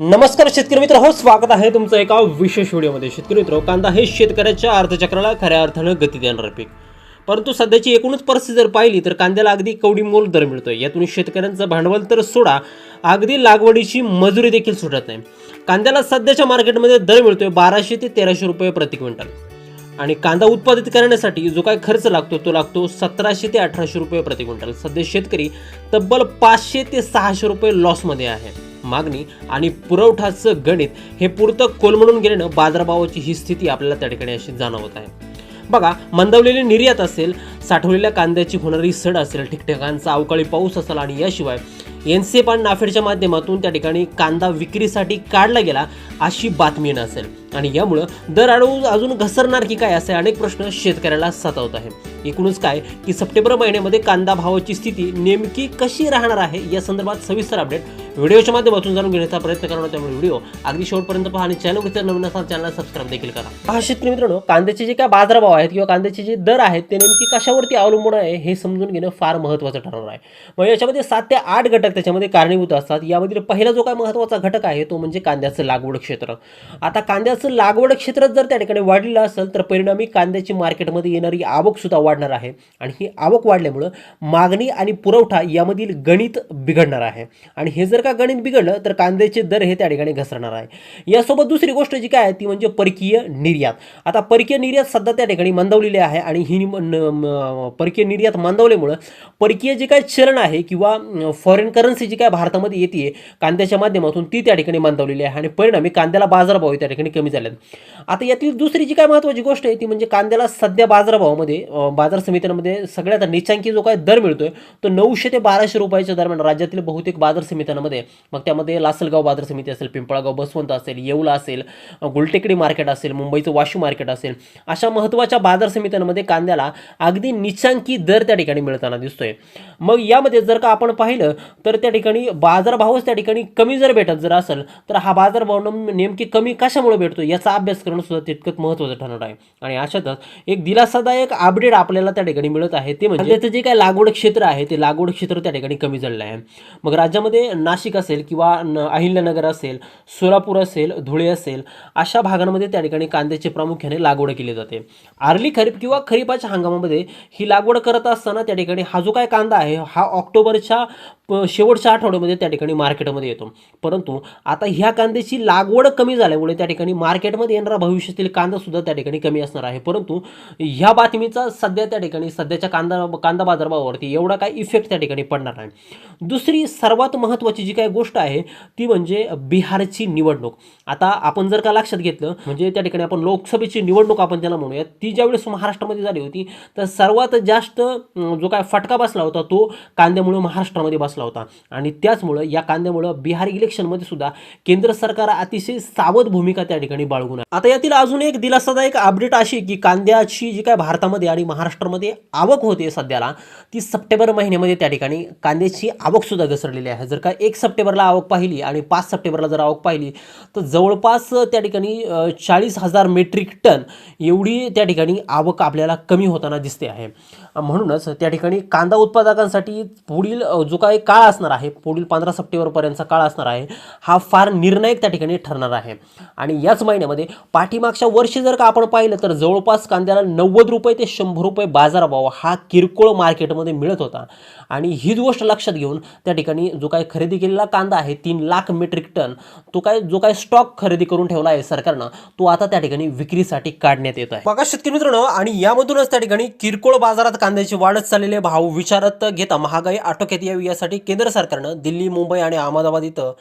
नमस्कार शेतकरी मित्र हो स्वागत आहे तुमचं एका विशेष व्हिडिओमध्ये. शेतकरी मित्र कांदा हे शेतकऱ्याच्या अर्थचक्राला खऱ्या अर्थानं गती देणारं पीक. परंतु सध्याची एकूणच परिस्थिती जर पाहिली तर कांद्याला अगदी कवडी मोल दर मिळतोय. यातून शेतकऱ्यांचं भांडवल तर सोडा अगदी लागवडीची मजुरी देखील सुटत नाही. कांद्याला सध्याच्या मार्केटमध्ये दर मिळतोय बाराशे ते तेराशे रुपये प्रति क्विंटल. आणि कांदा उत्पादित करण्यासाठी जो काय खर्च लागतो तो लागतो सतराशे ते अठराशे रुपये प्रति क्विंटल. सध्या शेतकरी तब्बल पाचशे ते सहाशे रुपये लॉसमध्ये आहे. मागणी आणि पुरवठाचं गणित हे पुरतं कोलमडून गेल्यानं बाजारभावाची ही स्थिती आपल्याला त्या ठिकाणी अशी जाणवत आहे. बघा मंदावलेली निर्यात असेल साठवलेल्या कांद्याची होणारी सड असेल ठिकठिकाणचा अवकाळी पाऊस असेल आणि याशिवाय एनसेप आणि नाफेडच्या माध्यमातून त्या ठिकाणी कांदा विक्रीसाठी काढला गेला अशी बातमी नसेल. आणि यामुळं दर अडवून अजून घसरणार की काय असे अनेक प्रश्न शेतकऱ्याला सतावत आहे एकूणच काय की सप्टेंबर महिन्यामध्ये कांदा भावाची स्थिती नेमकी कशी राहणार आहे या संदर्भात सविस्तर अपडेट व्हिडिओच्या माध्यमातून जाणून घेण्याचा प्रयत्न करणार त्यामुळे व्हिडिओ अगदी शेवटपर्यंत पहा आणि चॅनल जर नवीन असाल चॅनल सबस्क्राईब देखील करा. पहा शेतकरी मित्रांनो कांद्याचे जे काय बाजारभाव आहेत किंवा कांद्याचे जे दर आहेत ते नेमकी कशावरती अवलंबून आहे हे समजून घेणं फार महत्त्वाचं ठरणार आहे. मग याच्यामध्ये सात ते आठ घटक त्याच्यामध्ये कारणीभूत असतात. यामधील पहिला जो काय महत्त्वाचा घटक आहे तो म्हणजे कांद्याचं लागवड क्षेत्र. आता कांद्याचं लागवड क्षेत्र जर त्या ठिकाणी वाढलेलं असेल तर परिणामी कांद्याची मार्केटमध्ये येणारी आवकसुद्धा वाढणार आहे. आणि ही आवक वाढल्यामुळं मागणी आणि पुरवठा यामधील गणित बिघडणार आहे. आणि हे जर का गणित बिघडलं तर कांद्याचे दर हे त्या ठिकाणी घसरणार आहे. यासोबत दुसरी गोष्ट जी काय आहे ती म्हणजे परकीय निर्यात. आता परकीय निर्यात सध्या त्या ठिकाणी मंदावलेली आहे आणि ही परकीय निर्यात मंदावल्यामुळं परकीय जे काय चलन आहे किंवा फॉरेन करन्सी जी काय भारतामध्ये येते कांद्याच्या माध्यमातून ती त्या ठिकाणी मंदावलेली आहे. आणि परिणामी कांद्याला बाजारभाव त्या ठिकाणी कमी झाले आता यातील दुसरी जी काय महत्त्वाची गोष्ट आहे ती म्हणजे कांद्याला सध्या बाजारभावामध्ये बाजार समित्यांमध्ये सगळ्यात निचांकी जो काय दर मिळतोय तो नऊशे ते बाराशे रुपयाच्या दरम्यान राज्यातील बहुतेक बाजार समित्यांमध्ये मग त्यामध्ये लासलगाव बाजार समिती असेल पिंपळागाव बसवंत असेल येवला असेल गुलटेकडी मार्केट असेल मुंबईचं वाशी मार्केट असेल अशा महत्त्वाच्या बाजार समित्यांमध्ये कांद्याला अगदी निचांकी दर त्या ठिकाणी मिळताना दिसतोय. मग यामध्ये जर का आपण पाहिलं तर त्या ठिकाणी बाजारभावच त्या ठिकाणी कमी जर भेटत जर असेल तर हा बाजारभाव नेमकी कमी कशामुळे भेटतो याचा अभ्यास करणं सुद्धा तितकंच महत्त्वाचं ठरणार आहे. आणि अशातच एक दिलासादायक अपडेट आपल्याला त्या ठिकाणी मिळत आहे. ते म्हणजे त्याचं जे काय लागवड क्षेत्र आहे ते लागवड क्षेत्र त्या ठिकाणी कमी झालेलं आहे. मग राज्यामध्ये नाशिक असेल किंवा न- अहिल्यानगर असेल सोलापूर असेल धुळे असेल अशा भागांमध्ये त्या ठिकाणी कांद्याची प्रामुख्याने लागवड केली जाते. आर्ली खरीप किंवा खरीपाच्या हंगामामध्ये ही लागवड करत असताना त्या ठिकाणी हा जो काय कांदा आहे हा ऑक्टोबरच्या प- शेवटच्या आठवड्यामध्ये त्या ठिकाणी मार्केटमध्ये येतो. परंतु आता ह्या कांद्याची लागवड कमी झाल्यामुळे त्या ठिकाणी मार्केटमध्ये येणारा भविष्यातील कांदासुद्धा त्या ठिकाणी कमी असणार आहे. परंतु ह्या बातमीचा सध्या त्या ठिकाणी सध्याच्या कांदा कांदा बाजारभावावरती एवढा काय इफेक्ट त्या ठिकाणी पडणार नाही. दुसरी सर्वात महत्त्वाची जी काही गोष्ट आहे ती म्हणजे बिहारची निवडणूक. आता आपण जर का लक्षात घेतलं म्हणजे त्या ठिकाणी आपण लोकसभेची निवडणूक आपण त्याला म्हणूया ती ज्यावेळेस महाराष्ट्रामध्ये झाली होती तर सर्वात जास्त जो काय फटका बसला होता तो कांद्यामुळे महाराष्ट्रामध्ये बसला होता आणि त्याचमुळं या कांद्यामुळं बिहार इलेक्शनमध्ये सुद्धा केंद्र सरकार अतिशय सावध भूमिका त्या ठिकाणी बाळगून आहे आता यातील अजून एक दिलासादायक अपडेट अशी की कांद्याची जी काय भारतामध्ये आणि महाराष्ट्रामध्ये आवक होते सध्याला ती सप्टेंबर महिन्यामध्ये त्या ठिकाणी कांद्याची आवक सुद्धा घसरलेली आहे. जर का एक सप्टेंबरला आवक पाहिली आणि पाच सप्टेंबरला जर आवक पाहिली तर जवळपास त्या ठिकाणी चाळीस हजार मेट्रिक टन एवढी त्या ठिकाणी आवक आपल्याला कमी होताना दिसते आहे. म्हणूनच त्या ठिकाणी कांदा उत्पादकांसाठी पुढील जो काही काळ असणार आहे पुढील पंधरा सप्टेंबरपर्यंतचा काळ असणार आहे हा फार निर्णायक त्या ठिकाणी ठरणार आहे. आणि याच महिन्यामध्ये पाठीमागच्या वर्षी जर का आपण पाहिलं तर जवळपास कांद्याला नव्वद रुपये ते शंभर रुपये बाजारभाव हा किरकोळ मार्केटमध्ये मिळत होता. आणि हीच गोष्ट लक्षात घेऊन त्या ठिकाणी जो काही खरेदी केलेला कांदा आहे तीन लाख मेट्रिक टन तो काय जो काय स्टॉक खरेदी करून ठेवला आहे सरकारनं तो आता त्या ठिकाणी विक्रीसाठी काढण्यात येत आहे. बघा शेतकरी मित्रांनो आणि यामधूनच त्या ठिकाणी किरकोळ बाजारात कांद्याचे वाढत चाललेले भाव विचारात घेता महागाई आटोक्यात यावी यासाठी केंद्र सरकारनं दिल्ली मुंबई आणि अहमदाबाद इथं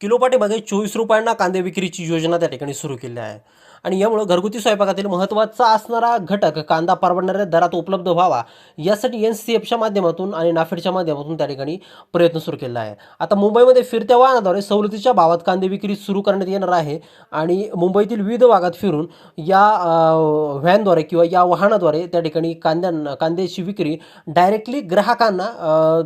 किलोपाटीमागे चोवीस रुपयांना कांदे विक्रीची योजना त्या ठिकाणी सुरू केली आहे. आणि यामुळं घरगुती स्वयंपाकातील महत्त्वाचा असणारा घटक कांदा परवडणाऱ्या दरात उपलब्ध व्हावा यासाठी एन सी एफच्या माध्यमातून आणि नाफेडच्या माध्यमातून त्या ठिकाणी प्रयत्न सुरू केला आहे. आता मुंबईमध्ये फिरत्या वाहनाद्वारे सवलतीच्या भावात कांदे विक्री सुरू करण्यात येणार आहे आणि मुंबईतील विविध भागात फिरून या व्हॅनद्वारे किंवा या वाहनाद्वारे त्या ठिकाणी कांद्यांना कांद्याची विक्री डायरेक्टली ग्राहकांना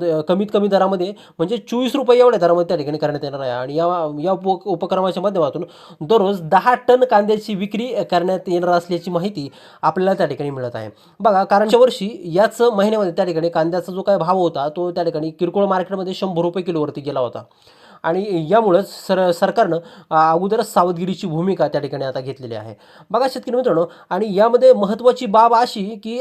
द- कमीत कमी दरामध्ये म्हणजे चोवीस रुपये एवढ्या दरामध्ये त्या ठिकाणी करण्यात येणार आहे. आणि या या उप उपक्रमाच्या माध्यमातून दररोज दहा टन कांद्याची विक्री विक्री करण्यात येणार असल्याची माहिती आपल्याला त्या ठिकाणी मिळत आहे. बघा कारण वर्षी याच महिन्यामध्ये त्या ठिकाणी कांद्याचा जो काय भाव होता तो त्या ठिकाणी किरकोळ मार्केटमध्ये शंभर रुपये किलोवरती गेला होता. आणि यामुळंच सर सरकारनं अगोदरच सावधगिरीची भूमिका त्या ठिकाणी आता घेतलेली आहे. बघा शेतकरी मित्रांनो आणि यामध्ये महत्त्वाची बाब अशी की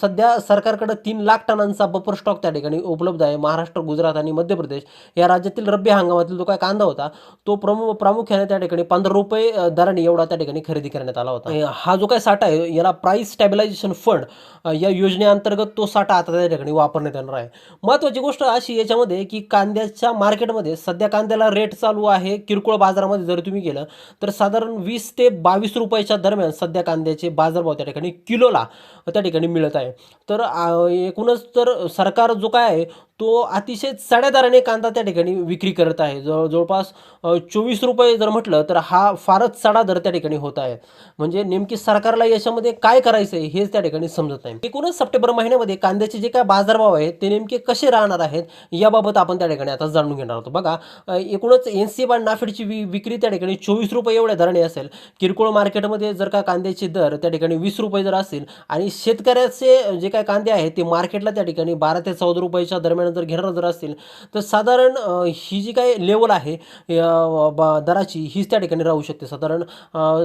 सध्या सरकारकडं तीन लाख टनांचा बफर स्टॉक त्या ठिकाणी उपलब्ध आहे. महाराष्ट्र गुजरात आणि मध्य प्रदेश या राज्यातील रब्बी हंगामातील जो काय कांदा होता तो प्रमु प्रामुख्याने त्या ठिकाणी पंधरा रुपये दराने एवढा त्या ठिकाणी खरेदी करण्यात आला होता. अ, हा जो काय साठा आहे याला प्राईस स्टॅबिलायझेशन फंड या योजनेअंतर्गत तो साठा आता त्या ठिकाणी वापरण्यात येणार आहे. महत्त्वाची गोष्ट अशी याच्यामध्ये की कांद्याच्या मार्केटमध्ये सध्या कांद्याला रेट चालू आहे. किरकोळ बाजारामध्ये जर तुम्ही गेलं तर साधारण वीस ते बावीस रुपयाच्या दरम्यान सध्या कांद्याचे बाजारभाव त्या ठिकाणी किलोला त्या ठिकाणी मिळत आहे. तर एकूणच तर सरकार जो काय आहे तो अतिशय चढ्या दराने कांदा त्या ठिकाणी विक्री करत आहे. जवळ जवळपास चोवीस रुपये जर म्हटलं तर हा फारच चढा दर त्या ठिकाणी होत आहे. म्हणजे नेमकी सरकारला याच्यामध्ये काय करायचं आहे हेच त्या ठिकाणी समजत नाही. एकूणच सप्टेंबर महिन्यामध्ये कांद्याचे जे काय बाजारभाव आहेत ते नेमके कसे राहणार आहेत याबाबत आपण त्या ठिकाणी आता जाणून घेणार आहोत. बघा एकूणच एन सी बाय नाफेडची वि विक्री त्या ठिकाणी चोवीस रुपये एवढ्या दराने असेल. किरकोळ मार्केटमध्ये जर का कांद्याचे दर त्या ठिकाणी वीस रुपये जर असेल आणि शेतकऱ्याचे जे काय कांदे आहेत ते मार्केटला त्या ठिकाणी बारा ते चौदा रुपयाच्या दरम्यान जर घेणार जर असतील तर साधारण ही जी काय लेवल आहे दराची हीच त्या ठिकाणी राहू शकते. साधारण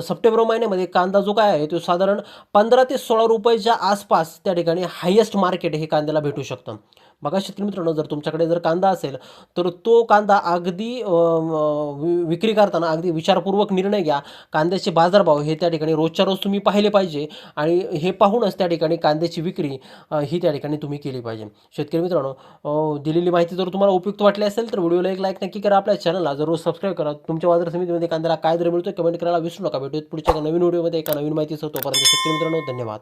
सप्टेंबर महिन्यामध्ये कांदा जो काय आहे तो साधारण पंधरा ते सोळा रुपयाच्या आसपास त्या ठिकाणी हायेस्ट मार्केट हे कांद्याला भेटू शकतं. बघा शेतकरी मित्रांनो जर तुमच्याकडे जर कांदा असेल तर तो कांदा अगदी वि- विक्री करताना अगदी विचारपूर्वक निर्णय घ्या. कांद्याचे बाजारभाव हे त्या ठिकाणी रोजच्या रोज तुम्ही पाहिले पाहिजे आणि हे पाहूनच त्या ठिकाणी कांद्याची विक्री ही त्या ठिकाणी तुम्ही केली पाहिजे. शेतकरी मित्रांनो दिलेली माहिती जर तुम्हाला उपयुक्त वाटली असेल तर व्हिडिओला एक लाईक नक्की करा. आपल्या चॅनलला जरूर सबस्क्राईब करा. तुमच्या बाजार समितीमध्ये कांद्याला काय दर मिळतो कमेंट करायला विसरू नका. भेटूयात पुढच्या नवीन व्हिडिओमध्ये. एका नवीन माहिती तोपर्यंत शेतकरी मित्रांनो धन्यवाद.